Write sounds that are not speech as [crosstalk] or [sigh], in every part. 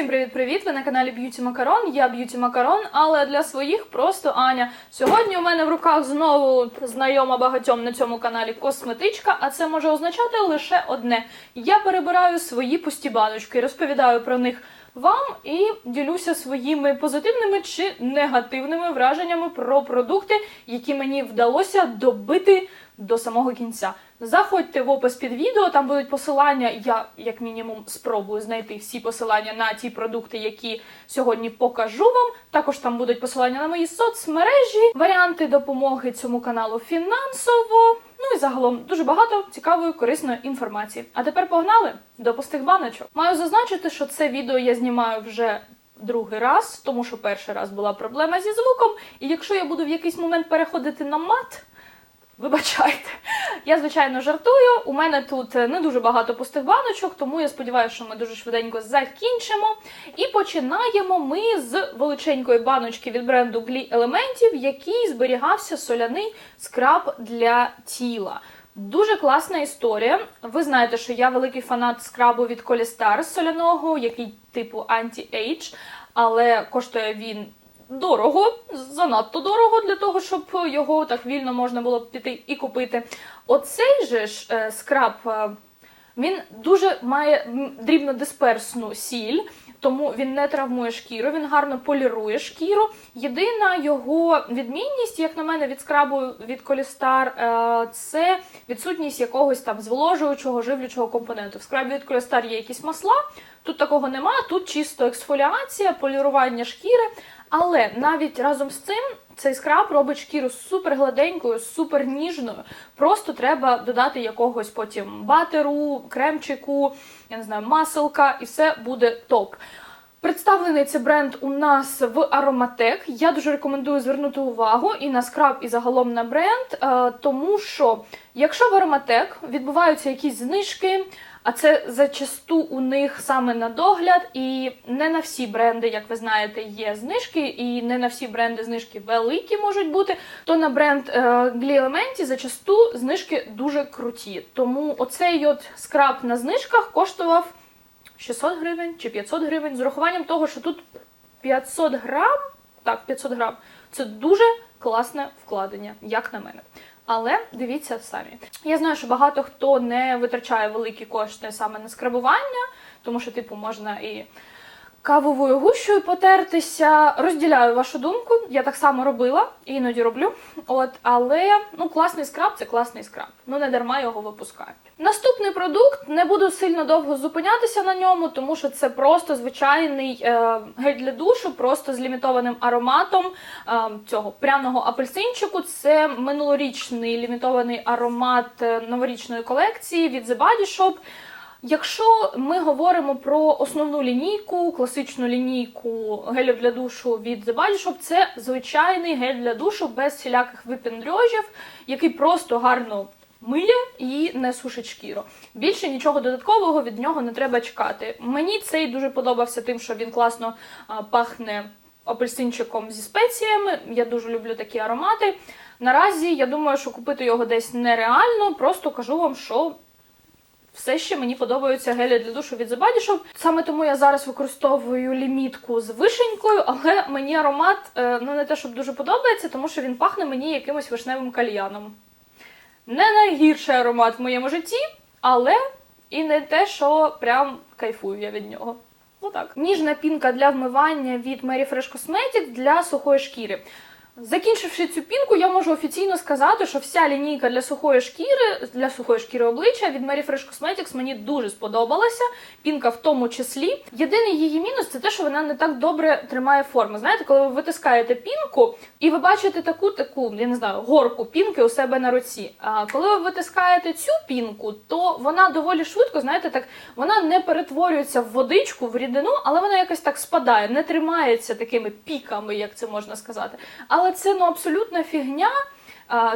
Всім привіт-привіт! Ви на каналі Б'юті Макарон. Я Б'юті Макарон, але для своїх просто Аня. Сьогодні у мене в руках знову знайома багатьом на цьому каналі косметичка, а це може означати лише одне: я перебираю свої пусті баночки, розповідаю про них вам і ділюся своїми позитивними чи негативними враженнями про продукти, які мені вдалося добити до самого кінця. Заходьте в опис під відео, там будуть посилання. Я, як мінімум, спробую знайти всі посилання на ті продукти, які сьогодні покажу вам. Також там будуть посилання на мої соцмережі, варіанти допомоги цьому каналу фінансово. Ну і загалом дуже багато цікавої корисної інформації. А тепер погнали до пустих баночок. Маю зазначити, що це відео я знімаю вже. Другий раз, тому що перший раз була проблема зі звуком, і якщо я буду в якийсь момент переходити на мат, Вибачайте, я звичайно жартую. У мене тут не дуже багато пустих баночок, тому я сподіваюся, що ми дуже швиденько закінчимо. І починаємо ми з величенької баночки від бренду Glee Elementів, який зберігався соляний скраб для тіла. Дуже класна історія. Ви знаєте, що я великий фанат скрабу від Колістар соляного, який типу Anti-Age, але коштує він дорого, занадто дорого для того, щоб його так вільно можна було піти і купити. Оцей же ж е, скраб. е, Він дуже має м, дрібнодисперсну сіль, тому він не травмує шкіру, він гарно полірує шкіру. Єдина його відмінність, як на мене, від скрабу від Колістар, е, це відсутність якогось там зволожуючого, живлячого компоненту. В скрабі від Колістар є якісь масла, тут такого нема, тут чисто ексфоліація, полірування шкіри. Але навіть разом з цим цей скраб робить шкіру супер гладенькою, супер ніжною. Просто треба додати якогось потім батеру, кремчику, я не знаю, маселка, і все буде топ. Представлений цей бренд у нас в Ароматек. Я дуже рекомендую звернути увагу і на скраб, і загалом на бренд, е, тому що якщо в Ароматек відбуваються якісь знижки, а це зачасту у них саме на догляд, і не на всі бренди, як ви знаєте, є знижки, і не на всі бренди знижки великі можуть бути. То на бренд Elementi зачасту знижки дуже круті. Тому оцей от скраб на знижках коштував 600 гривень чи 500 гривень з урахуванням того, що тут 500 грам, так, 500 грам, це дуже класне вкладення, як на мене. Але дивіться самі. Я знаю, що багато хто не витрачає великі кошти саме на скрабування, тому що, типу, можна і кавовою гущою потертися. Розділяю вашу думку. Я так само робила, іноді роблю. От, але ну, класний скраб це класний скраб. Ну не дарма його випускають. Наступний продукт не буду сильно довго зупинятися на ньому, тому що це просто звичайний е, гель для душу, просто з лімітованим ароматом е, цього пряного апельсинчику. Це минулорічний лімітований аромат е, новорічної колекції від The Body Shop. Якщо ми говоримо про основну лінійку, класичну лінійку гелів для душу від The Body Shop, це звичайний гель для душу без всіляких випендрьожів, який просто гарно миє і не сушить шкіру. Більше нічого додаткового від нього не треба чекати. Мені цей дуже подобався тим, що він класно пахне апельсинчиком зі спеціями. Я дуже люблю такі аромати. Наразі я думаю, що купити його десь нереально, просто кажу вам, що все ще мені подобаються гелі для душу від The Body Shop. Саме тому я зараз використовую лімітку з вишенькою, але мені аромат е, ну не те, щоб дуже подобається, тому що він пахне мені якимось вишневим кальяном. Не найгірший аромат в моєму житті, але і не те, що прям кайфую я від нього. Отак. Ніжна пінка для вмивання від Mary Fresh Cosmetics для сухої шкіри. Закінчивши цю пінку, я можу офіційно сказати, що вся лінійка для сухої шкіри, для сухої шкіри обличчя від Mary Fresh Cosmetics мені дуже сподобалася. Пінка в тому числі. Єдиний її мінус це те, що вона не так добре тримає форму. Знаєте, коли ви витискаєте пінку, і ви бачите таку таку, я не знаю, горку пінки у себе на руці. А коли ви витискаєте цю пінку, то вона доволі швидко, знаєте, так вона не перетворюється в водичку, в рідину, але вона якось так спадає, не тримається такими піками, як це можна сказати. Але це ну абсолютна фігня.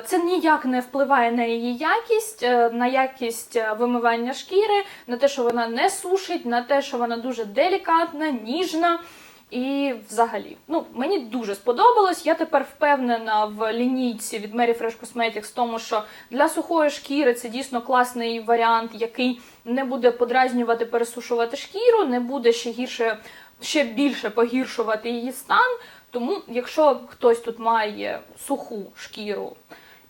Це ніяк не впливає на її якість, е, на якість е, вимивання шкіри, на те, що вона не сушить, на те, що вона дуже делікатна, ніжна. І взагалі, ну мені дуже сподобалось. Я тепер впевнена в лінійці від Mary Fresh Cosmetics, тому що для сухої шкіри це дійсно класний варіант, який не буде подразнювати, пересушувати шкіру, не буде ще гірше ще більше погіршувати її стан. Тому, якщо хтось тут має суху шкіру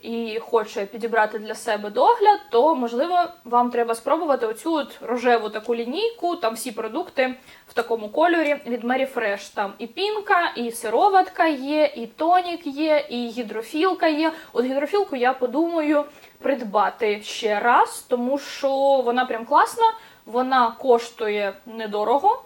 і хоче підібрати для себе догляд, то можливо вам треба спробувати оцю от рожеву таку лінійку. Там всі продукти в такому кольорі від Mary Fresh. Там і пінка, і сироватка є, і тонік є, і гідрофілка є. От гідрофілку я подумаю придбати ще раз, тому що вона прям класна, вона коштує недорого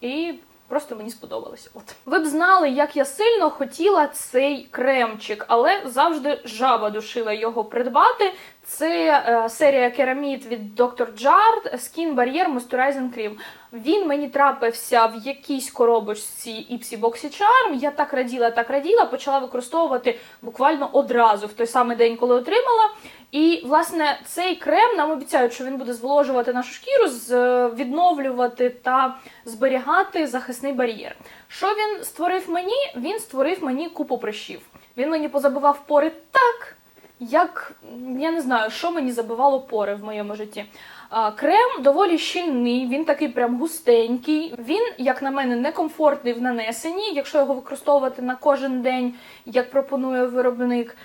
і. Просто мені сподобалось. От ви б знали, як я сильно хотіла цей кремчик, але завжди жаба душила його придбати. Це е, серія керамід від Dr. Jart Skin Barrier Moisturizing Cream. Він мені трапився в якійсь коробочці Ipsy Boxy Charm. Я так раділа, так раділа, почала використовувати буквально одразу в той самий день, коли отримала. І, власне, цей крем нам обіцяють, що він буде зволожувати нашу шкіру, з- відновлювати та зберігати захисний бар'єр. Що він створив мені? Він створив мені купу прищів. Він мені позабивав пори так, як я не знаю, що мені забивало пори в моєму житті. Крем доволі щільний, він такий прям густенький. Він, як на мене, некомфортний в нанесенні, якщо його використовувати на кожен день, як пропонує виробник.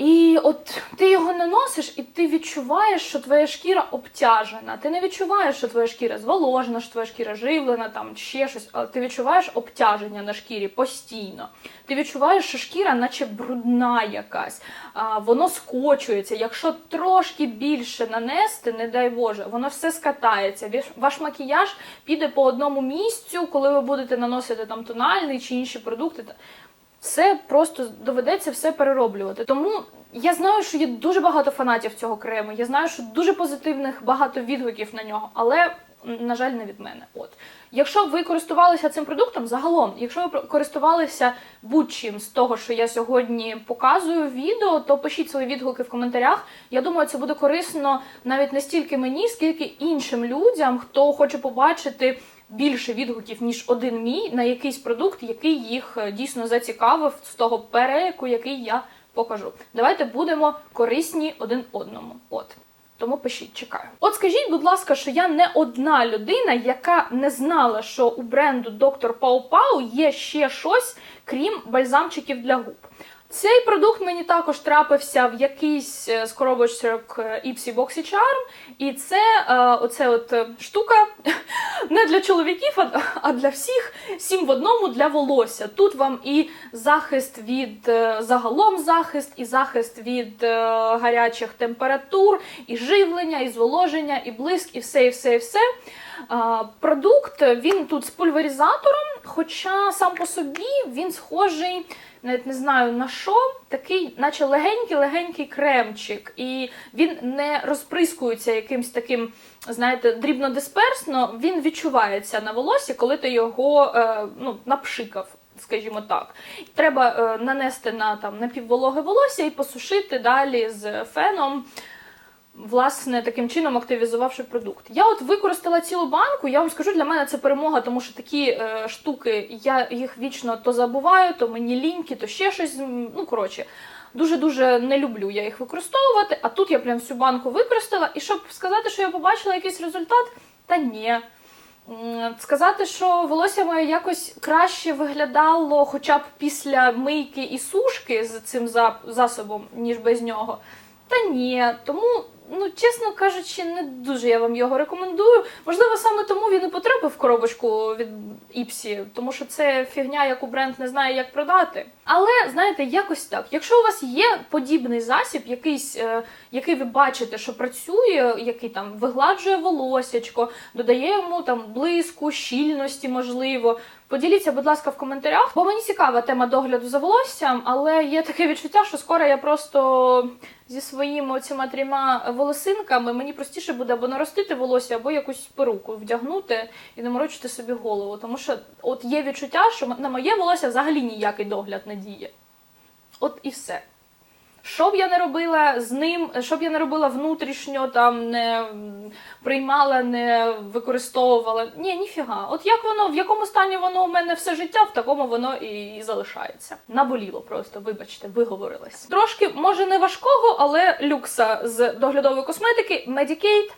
І от ти його наносиш, і ти відчуваєш, що твоя шкіра обтяжена. Ти не відчуваєш, що твоя шкіра зволожена, що твоя шкіра живлена, там ще щось, але ти відчуваєш обтяження на шкірі постійно. Ти відчуваєш, що шкіра, наче брудна якась, а, воно скочується. Якщо трошки більше нанести, не дай Боже, воно все скатається. Ваш- макіяж піде по одному місцю, коли ви будете наносити там тональний чи інші продукти. Все просто доведеться все перероблювати. Тому я знаю, що є дуже багато фанатів цього крему. Я знаю, що дуже позитивних багато відгуків на нього, але на жаль, не від мене. От якщо ви користувалися цим продуктом, загалом, якщо ви користувалися будь-чим з того, що я сьогодні показую відео, то пишіть свої відгуки в коментарях. Я думаю, це буде корисно навіть не стільки мені, скільки іншим людям, хто хоче побачити більше відгуків, ніж один мій на якийсь продукт, який їх е, дійсно зацікавив з того переліку, який я покажу. Давайте будемо корисні один одному. От. Тому пишіть, чекаю. От скажіть, будь ласка, що я не одна людина, яка не знала, що у бренду Dr. Pau Pau є ще щось, крім бальзамчиків для губ. Цей продукт мені також трапився в якийсь е, з коробочок е, Ipsy Boxy Charm, і це е, оце от е, штука [laughs] не для чоловіків, а, а для всіх сім в одному для волосся. Тут вам і захист від е, загалом захист, і захист від е, гарячих температур, і живлення, і зволоження, і блиск, і все, і все, і все. А, Продукт він тут з пульверизатором, хоча сам по собі він схожий, навіть не знаю на що, такий, наче легенький-легенький кремчик. І він не розприскується якимсь таким, знаєте, дрібнодисперсно, він відчувається на волосі, коли ти його е, ну, напшикав. Скажімо так, треба е, нанести на там напіввологе волосся і посушити далі з феном власне, таким чином активізувавши продукт. Я от використала цілу банку, я вам скажу, для мене це перемога, тому що такі е, штуки, я їх вічно то забуваю, то мені ліньки, то ще щось. Ну, коротше, дуже-дуже не люблю я їх використовувати, а тут я прям всю банку використала, і щоб сказати, що я побачила якийсь результат, та ні. Сказати, що волосся моє якось краще виглядало хоча б після мийки і сушки з цим засобом, ніж без нього. Та ні, тому, ну чесно кажучи, не дуже я вам його рекомендую. Можливо, саме тому він і потрапив в коробочку від Іпсі, тому що це фігня, яку бренд не знає, як продати. Але знаєте, якось так. Якщо у вас є подібний засіб, якийсь, е, який ви бачите, що працює, який там вигладжує волосячко, додає йому там блиску, щільності, можливо. Поділіться, будь ласка, в коментарях, бо мені цікава тема догляду за волоссям, але є таке відчуття, що скоро я просто зі своїми оціма трьома волосинками мені простіше буде або наростити волосся, або якусь перуку вдягнути і не морочити собі голову. Тому що от є відчуття, що на моє волосся взагалі ніякий догляд не діє. От і все. Що б я не робила з ним, що б я не робила внутрішньо, там не приймала, не використовувала. Ні, ніфіга. От як воно, в якому стані воно у мене все життя, в такому воно і, і залишається. Наболіло просто, вибачте, виговорилась. Трошки, може, не важкого, але люкса з доглядової косметики Medicate.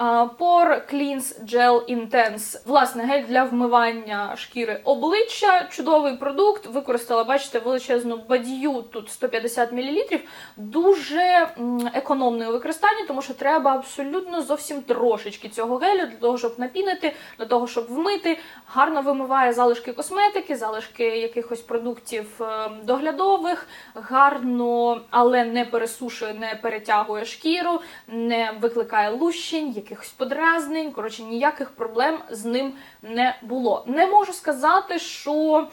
Pore Cleanse Gel Intense. Власне, гель для вмивання шкіри обличчя. Чудовий продукт. Використала, бачите, величезну бадію, тут 150 мл. Дуже економне у використанні, тому що треба абсолютно зовсім трошечки цього гелю для того, щоб напінити, для того, щоб вмити. Гарно вимиває залишки косметики, залишки якихось продуктів е, доглядових, гарно, але не пересушує, не перетягує шкіру, не викликає лущень, якихось подразнень. Коротше, ніяких проблем з ним не було. Не можу сказати, що.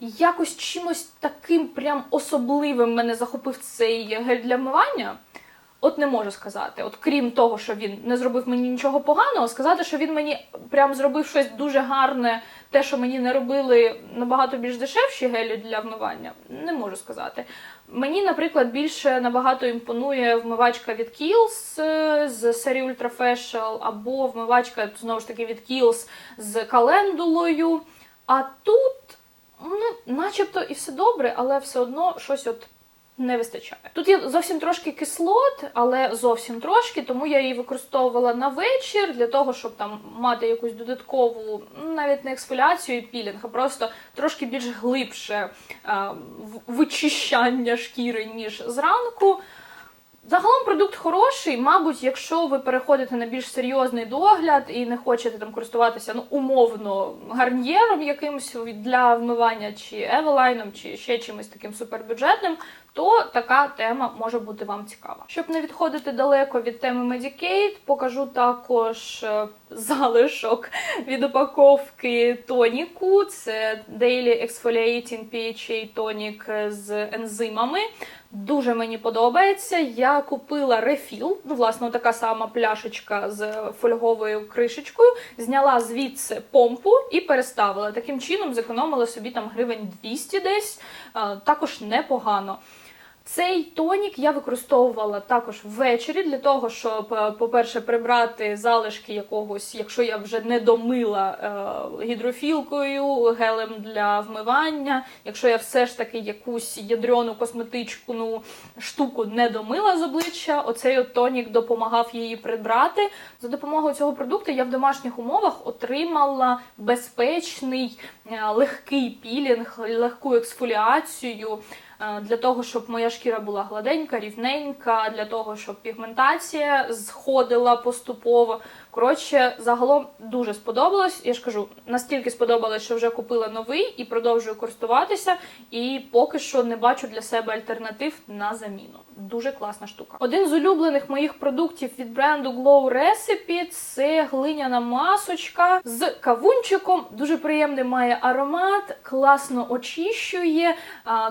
Якось чимось таким прям особливим мене захопив цей гель для вмивання. От не можу сказати. От крім того, що він не зробив мені нічого поганого, сказати, що він мені прям зробив щось дуже гарне, те, що мені не робили набагато більш дешевші гелі для вмивання, не можу сказати. Мені, наприклад, більше набагато імпонує вмивачка від Kiehl's е, з серії Ultra Facial, або вмивачка знову ж таки від Kiehl's з календулою. А тут, ну, начебто і все добре, але все одно щось от не вистачає. Тут є зовсім трошки кислот, але зовсім трошки, тому я її використовувала на вечір для того, щоб там мати якусь додаткову, ну, навіть не ексфоліацію і пілінг, а просто трошки більш глибше а, вичищання шкіри, ніж зранку. Загалом продукт хороший. Мабуть, якщо ви переходите на більш серйозний догляд і не хочете там користуватися ну умовно гарньєром якимось для вмивання, чи евелайном, чи ще чимось таким супербюджетним, то така тема може бути вам цікава. Щоб не відходити далеко від теми Medicaid, покажу також е, залишок від упаковки тоніку. Це Daily Exfoliating PHA тонік з ензимами. Дуже мені подобається. Я купила рефіл, ну, власне, така сама пляшечка з фольговою кришечкою, зняла звідси помпу і переставила. Таким чином зекономила собі там гривень 200 десь, також непогано. Цей тонік я використовувала також ввечері для того, щоб, е, по-перше, прибрати залишки якогось, якщо я вже не домила е, гідрофілкою, гелем для вмивання, якщо я все ж таки якусь ядрену косметичку ну, штуку не домила з обличчя, оцей от тонік допомагав її прибрати. За допомогою цього продукту я в домашніх умовах отримала безпечний, е, легкий пілінг, легку ексфоліацію для того, щоб моя шкіра була гладенька, рівненька, для того, щоб пігментація сходила поступово. Коротше, загалом дуже сподобалось. Я ж кажу, настільки сподобалось, що вже купила новий і продовжую користуватися. І поки що не бачу для себе альтернатив на заміну. Дуже класна штука. Один з улюблених моїх продуктів від бренду Glow Recipe це глиняна масочка з кавунчиком. Дуже приємний має аромат, класно очищує,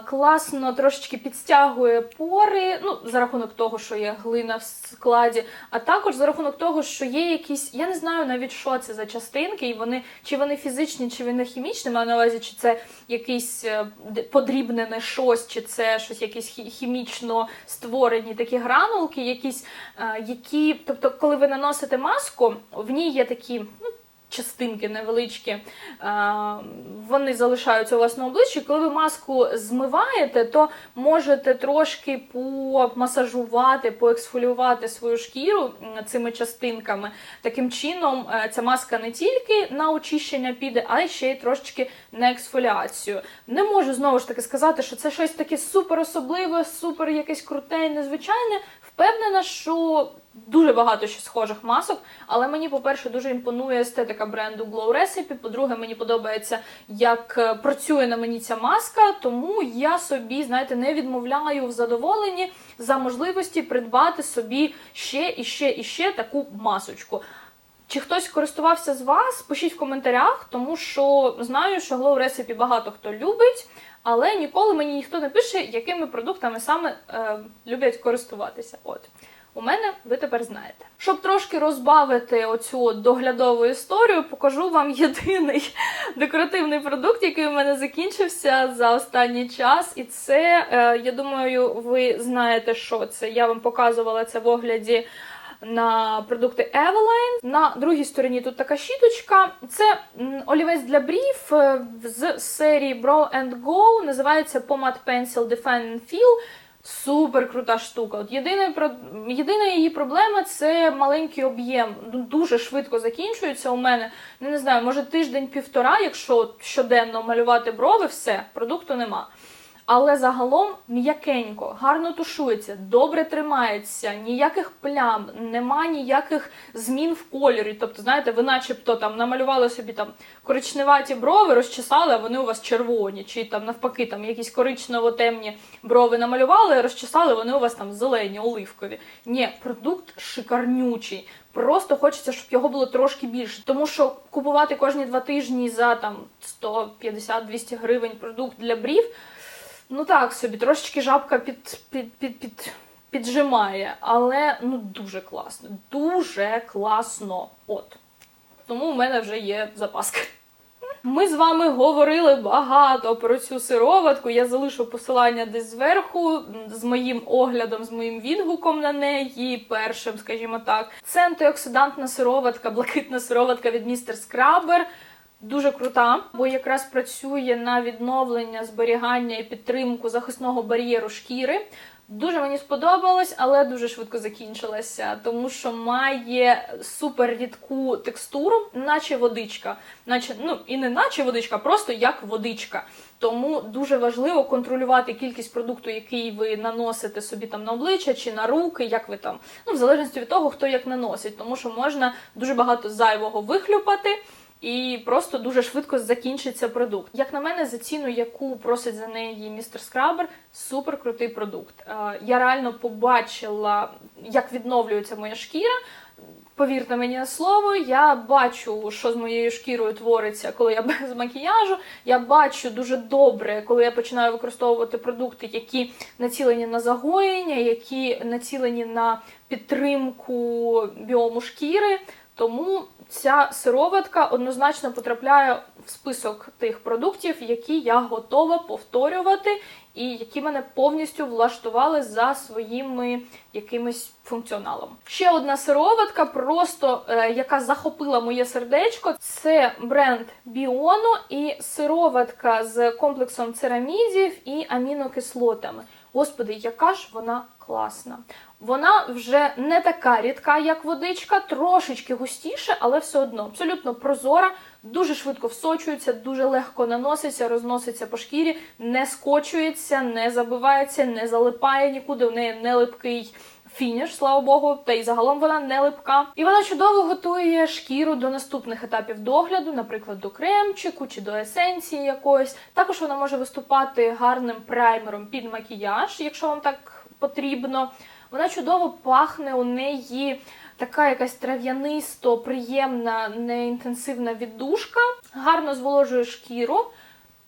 класно трошечки підстягує пори. Ну, за рахунок того, що є глина в складі, а також за рахунок того, що є якісь, я не знаю навіть, що це за частинки, і вони чи вони фізичні, чи вони хімічні, маю на увазі, чи це якийсь е, подрібнене щось, чи це щось якісь хі- хімічно створені такі гранулки, якісь, е, які, тобто, коли ви наносите маску, в ній є такі. Ну, Частинки невеличкі, е, вони залишаються у вас на обличчі. Коли ви маску змиваєте, то можете трошки помасажувати, поексфоліювати свою шкіру цими частинками. Таким чином, е, ця маска не тільки на очищення піде, а й ще й трошечки на ексфоліацію. Не можу знову ж таки сказати, що це щось таке супер особливе, супер якесь круте і незвичайне. Впевнена, що дуже багато ще схожих масок, але мені, по-перше, дуже імпонує естетика бренду Glow Recipe. По-друге, мені подобається, як е, працює на мені ця маска, тому я собі, знаєте, не відмовляю в задоволенні за можливості придбати собі ще і ще і ще таку масочку. Чи хтось користувався з вас? Пишіть в коментарях, тому що знаю, що Glow Recipe багато хто любить, але ніколи мені ніхто не пише, якими продуктами саме е, люблять користуватися. От. У мене ви тепер знаєте. Щоб трошки розбавити оцю доглядову історію, покажу вам єдиний [laughs] декоративний продукт, який у мене закінчився за останній час. І це, е, я думаю, ви знаєте, що це. Я вам показувала це в огляді на продукти Eveline. На другій стороні тут така щіточка. Це олівець для брів е, з серії Brow and Go. Називається Pomade Pencil Define and Fill. Супер крута штука. От єдине, про- єдина її проблема це маленький об'єм. Ну, Дуже швидко закінчується у мене. Ну, не знаю, може тиждень-півтора, якщо щоденно малювати брови, все, продукту нема. Але загалом м'якенько, гарно тушується, добре тримається, ніяких плям, нема ніяких змін в кольорі. Тобто, знаєте, ви начебто там намалювали собі там коричневаті брови, розчесали, а вони у вас червоні, чи там навпаки, там якісь коричнево-темні брови намалювали, розчесали, вони у вас там зелені, оливкові. Ні, продукт шикарнючий. Просто хочеться, щоб його було трошки більше. Тому що купувати кожні два тижні за там 150-200 гривень продукт для брів. Ну так собі, трошечки жабка під, під, під, під, піджимає, але ну дуже класно. Дуже класно. От. Тому у мене вже є запаска. Ми з вами говорили багато про цю сироватку. Я залишу посилання десь зверху з моїм оглядом, з моїм відгуком на неї, першим, скажімо так. Це антиоксидантна сироватка, блакитна сироватка від містер Скрабер. Дуже крута, бо якраз працює на відновлення, зберігання і підтримку захисного бар'єру шкіри. Дуже мені сподобалось, але дуже швидко закінчилася, тому що має супер рідку текстуру, наче водичка. Наче, ну і не наче водичка, просто як водичка. Тому дуже важливо контролювати кількість продукту, який ви наносите собі там на обличчя чи на руки, як ви там, ну в залежності від того, хто як наносить, тому що можна дуже багато зайвого вихлюпати. І просто дуже швидко закінчиться продукт. Як на мене, за ціну, яку просить за неї містер Скрабер, супер крутий продукт. Е, Я реально побачила, як відновлюється моя шкіра. Повірте мені слово, я бачу, що з моєю шкірою твориться, коли я [laughs] без макіяжу. Я бачу дуже добре, коли я починаю використовувати продукти, які націлені на загоєння, які націлені на підтримку біому шкіри. Тому ця сироватка однозначно потрапляє в список тих продуктів, які я готова повторювати, і які мене повністю влаштували за своїми якимось функціоналом. Ще одна сироватка, просто е, яка захопила моє сердечко, це бренд Біоно і сироватка з комплексом церамідів і амінокислотами. Господи, яка ж вона класна. Вона вже не така рідка, як водичка, трошечки густіше, але все одно абсолютно прозора, дуже швидко всочується, дуже легко наноситься, розноситься по шкірі, не скочується, не забивається, не залипає нікуди. У неї не липкий фініш, слава Богу, та й загалом вона не липка. І вона чудово готує шкіру до наступних етапів догляду, наприклад, до кремчику чи до есенції якоїсь. Також вона може виступати гарним праймером під макіяж, якщо вам так потрібно. Вона чудово пахне, у неї така якась трав'янисто, приємна, неінтенсивна віддушка, гарно зволожує шкіру.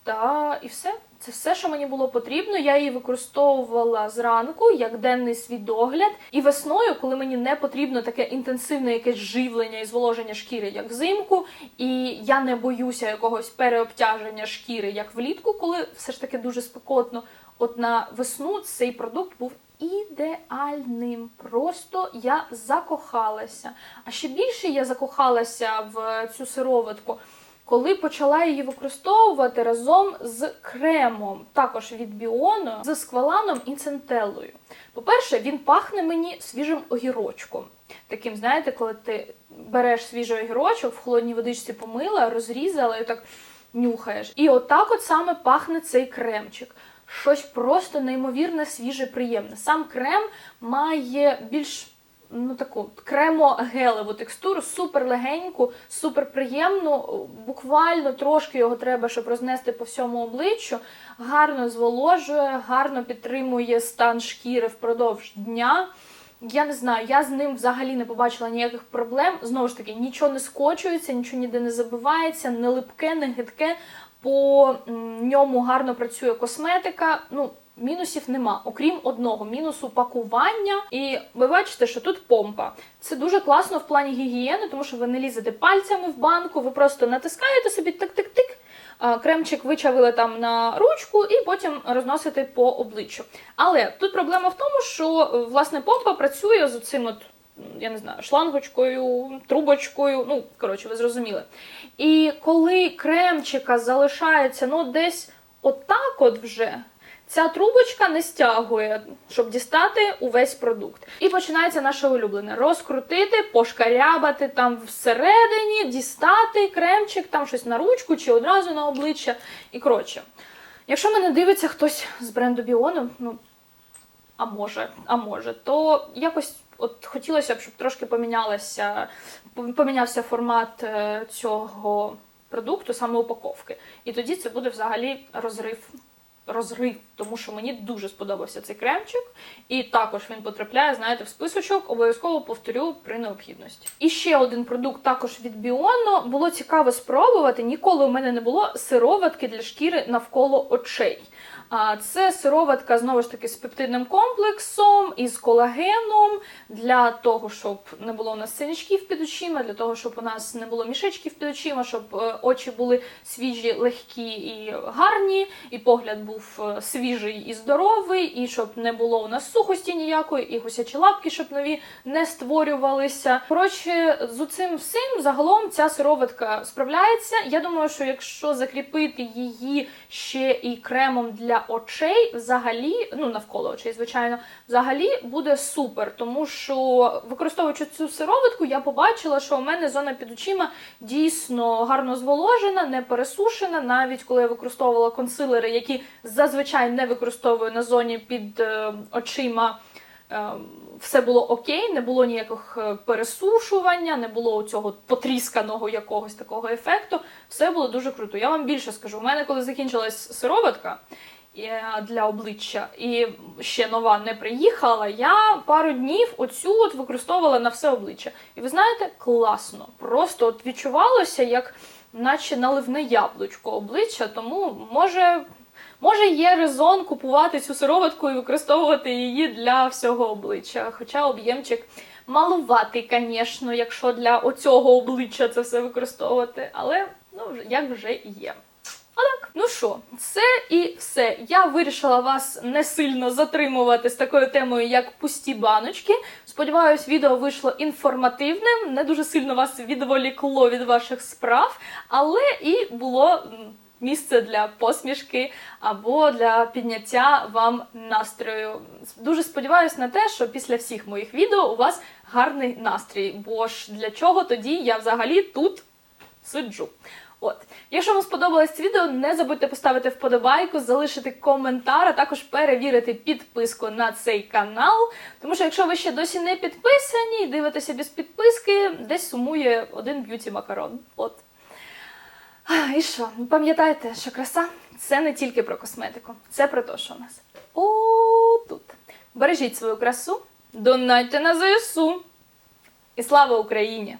Та і все. Це все, що мені було потрібно. Я її використовувала зранку як денний свій догляд. І весною, коли мені не потрібно таке інтенсивне якесь живлення і зволоження шкіри, як взимку, і я не боюся якогось переобтяження шкіри, як влітку, коли все ж таки дуже спекотно. От на весну цей продукт був ідеальним. Просто я закохалася. А ще більше я закохалася в цю сироватку. Коли почала її використовувати разом з кремом, також від Біону, з скваланом і центеллою. По-перше, він пахне мені свіжим огірочком. Таким, знаєте, коли ти береш свіжий огірочок, в холодній водичці помила, розрізала і так нюхаєш. І отак от саме пахне цей кремчик. Щось просто неймовірне, свіже, приємне. Сам крем має більш ну таку кремо-гелеву текстуру, супер легеньку, супер приємну. Буквально трошки його треба, щоб рознести по всьому обличчю. Гарно зволожує, гарно підтримує стан шкіри впродовж дня. Я не знаю, я з ним взагалі не побачила ніяких проблем. Знову ж таки, нічого не скочується, нічого ніде не забивається, не липке, не гидке. По ньому гарно працює косметика. Ну, мінусів нема, окрім одного мінусу пакування. І ви бачите, що тут помпа. Це дуже класно в плані гігієни, тому що ви не лізете пальцями в банку, ви просто натискаєте собі тик-тик-тик. Кремчик вичавили там на ручку і потім розносите по обличчю. Але тут проблема в тому, що власне помпа працює з цим от я не знаю, шлангочкою, трубочкою, ну, коротше, ви зрозуміли. І коли кремчика залишається ну, десь отак от вже, ця трубочка не стягує, щоб дістати увесь продукт. І починається наше улюблене: розкрутити, пошкарябати там всередині, дістати кремчик, там щось на ручку чи одразу на обличчя. І коротше, якщо мене дивиться хтось з бренду Біону, ну а може, а може, то якось от хотілося б, щоб трошки помінялася, помінявся формат е, цього продукту, саме упаковки. І тоді це буде взагалі розрив. Розрив, тому що мені дуже сподобався цей кремчик, і також він потрапляє, знаєте, в списочок. Обов'язково повторю при необхідності. І ще один продукт також від Біоно. Було цікаво спробувати. Ніколи у мене не було сироватки для шкіри навколо очей. А це сироватка знову ж таки з пептидним комплексом із колагеном для того, щоб не було у нас синячків під очима, для того, щоб у нас не було мішечків під очима, щоб е, очі були свіжі, легкі і гарні, і погляд був е, свіжий і здоровий, і щоб не було у нас сухості ніякої, і гусячі лапки, щоб нові не створювалися. Коротше, з цим всім загалом ця сироватка справляється. Я думаю, що якщо закріпити її ще і кремом для очей, взагалі, ну навколо очей, звичайно, взагалі буде супер, тому що використовуючи цю сироватку, я побачила, що у мене зона під очима дійсно гарно зволожена, не пересушена. Навіть коли я використовувала консилери, які зазвичай не використовую на зоні під е, очима. е, Все було окей, не було ніяких е, пересушування, не було цього потрісканого якогось такого ефекту. Все було дуже круто. Я вам більше скажу. У мене, коли закінчилась сироватка для обличчя, і ще нова не приїхала, я пару днів оцю от використовувала на все обличчя. І ви знаєте, класно. Просто от відчувалося, як наче наливне яблучко обличчя, тому може. Може, є резон купувати цю сироватку і використовувати її для всього обличчя. Хоча об'ємчик малуватий, звісно, якщо для оцього обличчя це все використовувати, але ну, як вже є. Отак, ну що, це і все. Я вирішила вас не сильно затримувати з такою темою, як пусті баночки. Сподіваюсь, відео вийшло інформативним, не дуже сильно вас відволікло від ваших справ, але і було місце для посмішки або для підняття вам настрою. Дуже сподіваюся на те, що після всіх моїх відео у вас гарний настрій, бо ж для чого тоді я взагалі тут сиджу. От, якщо вам сподобалось це відео, не забудьте поставити вподобайку, залишити коментар, а також перевірити підписку на цей канал. Тому що якщо ви ще досі не підписані і дивитеся без підписки, десь сумує один б'юті макарон. От. І що? Пам'ятайте, що краса це не тільки про косметику, це про те, що у нас. О, тут. Бережіть свою красу, донайте на ЗСУ. І слава Україні!